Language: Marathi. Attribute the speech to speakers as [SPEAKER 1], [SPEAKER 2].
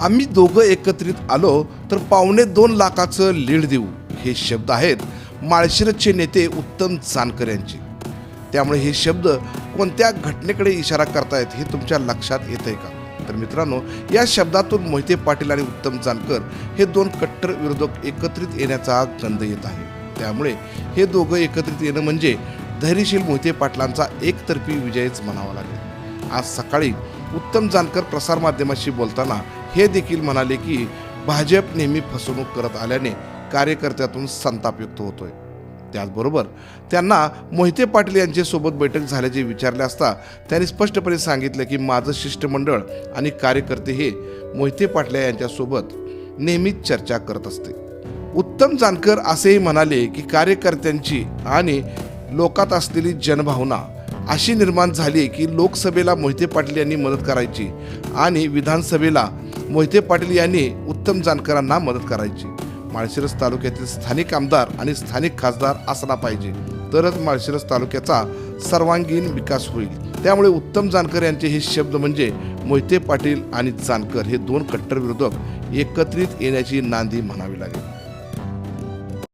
[SPEAKER 1] आम्ही दोघं एकत्रित आलो तर पावणे दोन लाखाचं लीड देऊ हे शब्द आहेत माळशिरसचे नेते उत्तम जानकर यांचे. त्यामुळे हे शब्द कोणत्या घटनेकडे इशारा करतायत हे तुमच्या लक्षात येत आहे का? तर मित्रांनो या शब्दातून मोहिते पाटील आणि उत्तम जानकर हे दोन कट्टर विरोधक एकत्रित येण्याचा गंध येत आहे. त्यामुळे हे दोघं एकत्रित येणं म्हणजे धैर्यशील मोहिते पाटलांचा एकतर्फी विजयच म्हणावा लागेल. आज सकाळी उत्तम जानकर प्रसारमाध्यमाशी बोलताना हे देखील म्हणाले की भाजप नेहमी फसवणूक करत आल्याने कार्यकर्त्यातून संताप व्यक्त होतोय. त्याचबरोबर त्यांना मोहिते पाटील यांच्यासोबत बैठक झाल्याचे विचारले असता त्यांनी स्पष्टपणे सांगितलं की माझं शिष्टमंडळ आणि कार्यकर्ते हे मोहिते पाटील यांच्यासोबत नेहमीच चर्चा करत असते. उत्तम जानकर असेही म्हणाले की कार्यकर्त्यांची आणि लोकात असलेली जनभावना अशी निर्माण झाली की लोकसभेला मोहिते पाटील यांनी मदत करायची आणि विधानसभेला मोहिते पाटील यांनी उत्तम जानकरांना मदत करायची. माळशिरस तालुक्यातील स्थानिक आमदार आणि स्थानिक खासदार असला पाहिजे. तरच माळशिरस तालुक्याचा सर्वांगीण विकास होईल. त्यामुळे उत्तम जानकर यांचे हे शब्द म्हणजे मोहिते पाटील आणि जानकर हे दोन कट्टर विरोधक एकत्रित येण्याची नांदी म्हणावी लागेल.